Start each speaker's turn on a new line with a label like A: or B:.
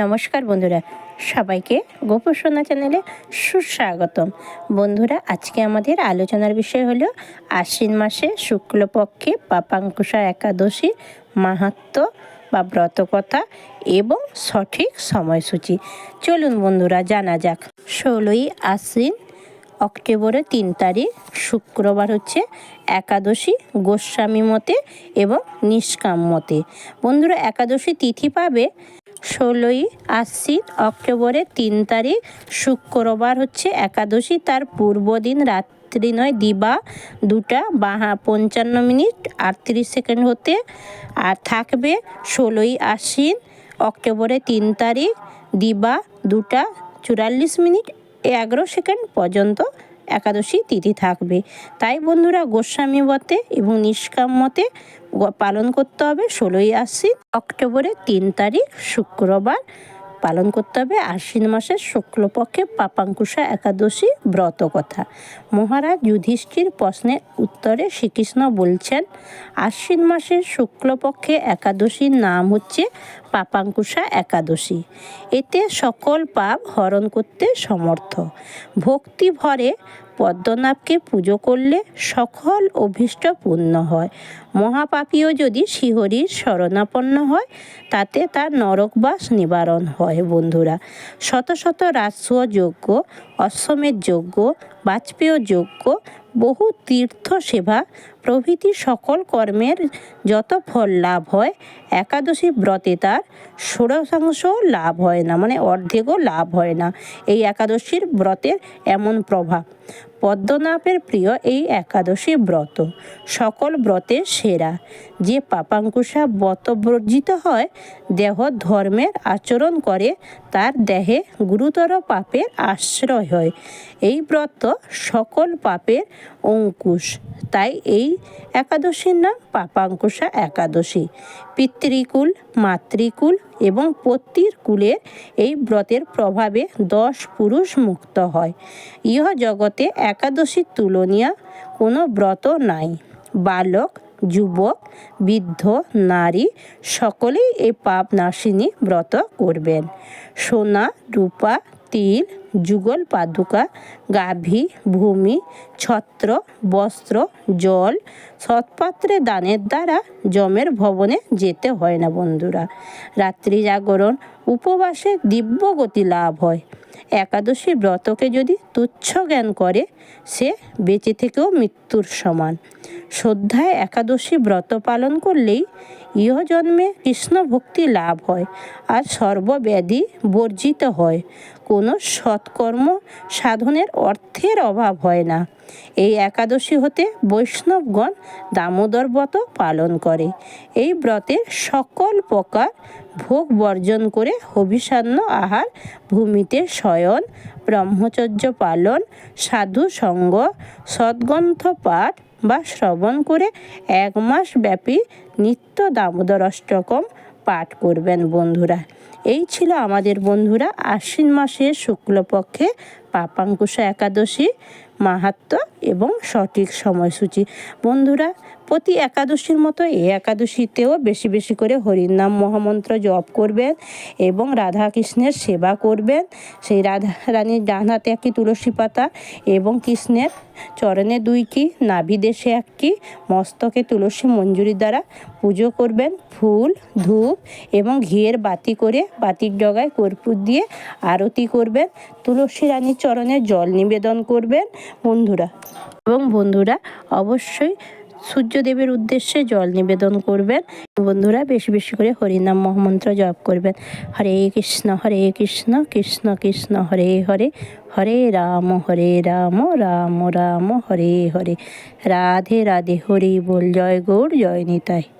A: নমস্কার বন্ধুরা সবাইকে গোপসোনা চ্যানেলে সুস্বাগতম বন্ধুরা আজকে আমাদের আলোচনার বিষয় হলো আশ্বিন মাসে শুক্লপক্ষে পাপাঙ্কুশা একাদশী মাহাত্ম বা ব্রতকথা এবং সঠিক সময়সূচি চলুন বন্ধুরা জানা যাক ষোলোই আশ্বিন অক্টোবরের তিন তারিখ শুক্রবার হচ্ছে একাদশী গোস্বামী মতে এবং নিষ্কাম মতে বন্ধুরা একাদশী তিথি পাবে ষোলোই আশ্বিন অক্টোবরের তিন তারিখ শুক্রবার হচ্ছে একাদশী তার পূর্বদিন রাত্রি নয় দিবা দুটা বাহা পঞ্চান্ন মিনিট আটত্রিশ সেকেন্ড হতে আর থাকবে ষোলোই আশ্বিন অক্টোবরের তিন তারিখ দিবা দুটা চুরাল্লিশ মিনিট এগারো সেকেন্ড পর্যন্ত একাদশী তিথি থাকবে তাই বন্ধুরা গোস্বামী মতে এবং নিষ্কাম মতে পালন করতে হবে ষোলোই আশ্বিন অক্টোবরের তিন তারিখ শুক্রবার পালন করতে হবে আশ্বিন মাসের শুক্লপক্ষে পাপাঙ্কুশা একাদশী ব্রত কথা মহারাজ যুধিষ্ঠির প্রশ্নের উত্তরে শ্রীকৃষ্ণ বলছেন আশ্বিন মাসের শুক্লপক্ষে একাদশীর নাম হচ্ছে পাপাঙ্কুশা একাদশী এতে সকল পাপ হরণ করতে সমর্থ ভক্তি ভরে পদ্মনাভকে পুজো করলে সকল অভীষ্ট পূর্ণ হয় মহাপাপীও যদি শিহরির শরণাপন্ন হয় তাতে তার নরকবাস নিবারণ হয় বন্ধুরা শত শত রাজস্ব যজ্ঞ অশ্বমের যজ্ঞ বাজপেয় যজ্ঞ বহু তীর্থ সেবা প্রভৃতি সকল কর্মের যত ফল লাভ হয় একাদশী ব্রতে তার ষোড়শাংশ লাভ হয় না মানে অর্ধেকও লাভ হয় না এই একাদশীর ব্রতের এমন প্রভাব পদ্মনাভের প্রিয় এই একাদশী ব্রত সকল ব্রতের সেরা যে পাপাঙ্কুশা বর্জিত হয় দেহ ধর্মের আচরণ করে তার দেহে গুরুতর পাপের আশ্রয় হয় এই ব্রত সকল পাপের অঙ্কুশ তাই এই একাদশীর নাম পাপাঙ্কুশা একাদশী পিতৃকুল মাতৃকুল এবং পত্নীর কুলের এই ব্রতের প্রভাবে দশ পুরুষ মুক্ত হয় ইহ জগতে একাদশীর তুলনীয় কোনো ব্রত নাই বালক যুবক বৃদ্ধ নারী সকলেই এই পাপ নাশিনী ব্রত করবেন সোনা রূপা তীর যুগল পাদুকা গাভী ভূমি ছত্র বস্ত্র জল সৎপাত্রে দানের দ্বারা জমের ভবনে যেতে হয় না বন্ধুরা রাত্রি জাগরণ উপবাসে দিব্য গতি লাভ হয় একাদশী ব্রতকে যদি তুচ্ছ জ্ঞান করে সে বেঁচে থেকেও মৃত্যুর সমান শ্রদ্ধায় একাদশী ব্রত পালন করলেই ইহজন্মে কৃষ্ণভক্তি কৃষ্ণ ভক্তি লাভ হয় আর সর্বব্যাধি বর্জিত হয় কোনো সৎকর্ম সাধনের অর্থের অভাব হয় না এই একাদশী হতে বৈষ্ণবগণ দামোদর ব্রত পালন করে এই ব্রতের সকল প্রকার ভোগ বর্জন করে হবিষান্ন আহার ভূমিতে শয়ন ব্রহ্মচর্য পালন সাধু সঙ্গ সদগন্থ পাঠ বা শ্রবণ করে এক মাস ব্যাপী নিত্য দামোদর অষ্টকম পাঠ করবেন বন্ধুরা এই ছিল আমাদের বন্ধুরা আশ্বিন মাসের শুক্লপক্ষে পাপাঙ্কুশ একাদশী মাহাত্ম এবং সঠিক সময়সূচি বন্ধুরা প্রতি একাদশীর মতো এ একাদশীতেও বেশি বেশি করে হরিনাম মহামন্ত্র জপ করবেন এবং রাধা কৃষ্ণের সেবা করবেন সেই রাধা রানীর ডান হাতে একটি তুলসী পাতা এবং কৃষ্ণের চরণে দুইটি নাভিদেশে একটি মস্তকে তুলসী মঞ্জুরি দ্বারা পুজো করবেন ফুল ধূপ এবং ঘিয়ের বাতি করে বাতির ডগায় কর্পূর দিয়ে আরতি করবেন তুলসী রানীর চরণে জল নিবেদন করবেন বন্ধুরা এবং বন্ধুরা অবশ্যই সূর্যদেবের উদ্দেশ্যে জল নিবেদন করবেন বন্ধুরা বেশি বেশি করে হরিনাম মহামন্ত্র জপ করবেন হরে কৃষ্ণ হরে কৃষ্ণ কৃষ্ণ কৃষ্ণ হরে হরে হরে রাম হরে রাম রাম রাম হরে হরে রাধে রাধে হরি বল জয় গৌর জয় নিতাই